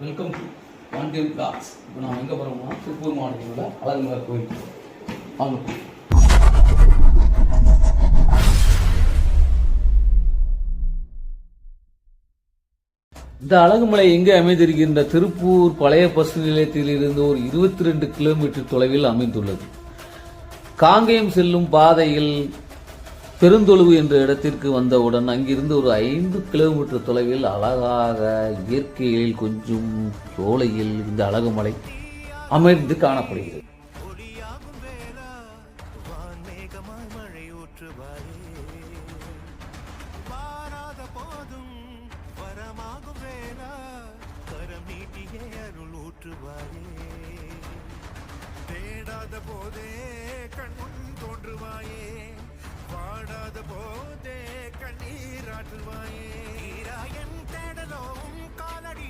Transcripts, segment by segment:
Welcome to மாண்டியன் blocks இப்போ நாம் எங்கே போகிறோம்னா திருப்பூர் மாவட்டத்தில் உள்ள அழகுமலை கோயில் வாங்க. இந்த அழகுமலை எங்கே அமைந்திருக்கின்ற திருப்பூர் பழைய பஸ் நிலையத்தில் இருந்து ஒரு இருபத்தி ரெண்டு கிலோமீட்டர் தொலைவில் அமைந்துள்ளது. காங்கேயம் செல்லும் பாதையில் பெருந்தொழுவு என்ற இடத்திற்கு வந்தவுடன் அங்கிருந்து ஒரு ஐந்து கிலோமீட்டர் தொலைவில் அழகாக இயற்கையில் கொஞ்சம் சோலையில் இந்த அழகு மலை அமைந்து காணப்படுகிறது. போதும் அருள் தேடாத போதே கண் தோன்றுவாய். வாடாத போதே கண்ணீராற்றுவாயே. ஈராயன் தேடலோம் காலடி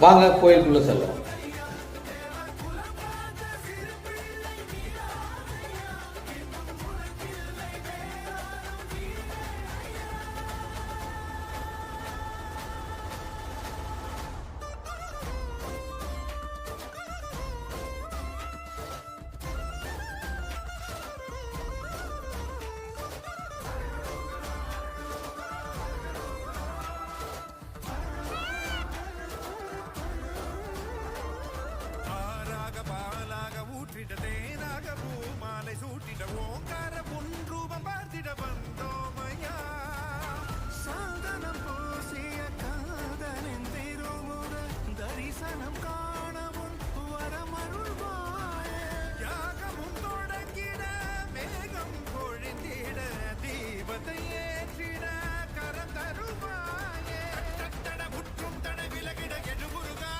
வாங்க கோயிலுக்குள்ளே செல்லும். பாலாக ஊற்றிட தேனாக பூமாலை சூட்டிட ஓங்கார பொன்ரூபம் பார்த்திட வந்தோமையா. சாதனம் பூசிய காதலின் திருமுக தரிசனம் காணவும் வரமருள்வாயே யாகமும் தொடங்கிட மேகம் பொழிந்திட தீபத்தை ஏற்றிட கரம் தருவாயே. தட முற்றும் தட விலகிட எழுமுருகா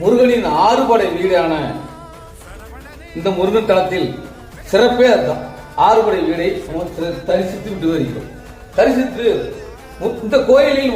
முருகனின் ஆறுபடை வீடான இந்த முருகன் தளத்தில் சிறப்பே அதுதான். ஆறுபடை வீடை தரிசித்து விட்டு வருகிறோம். தரிசித்து இந்த கோயிலில்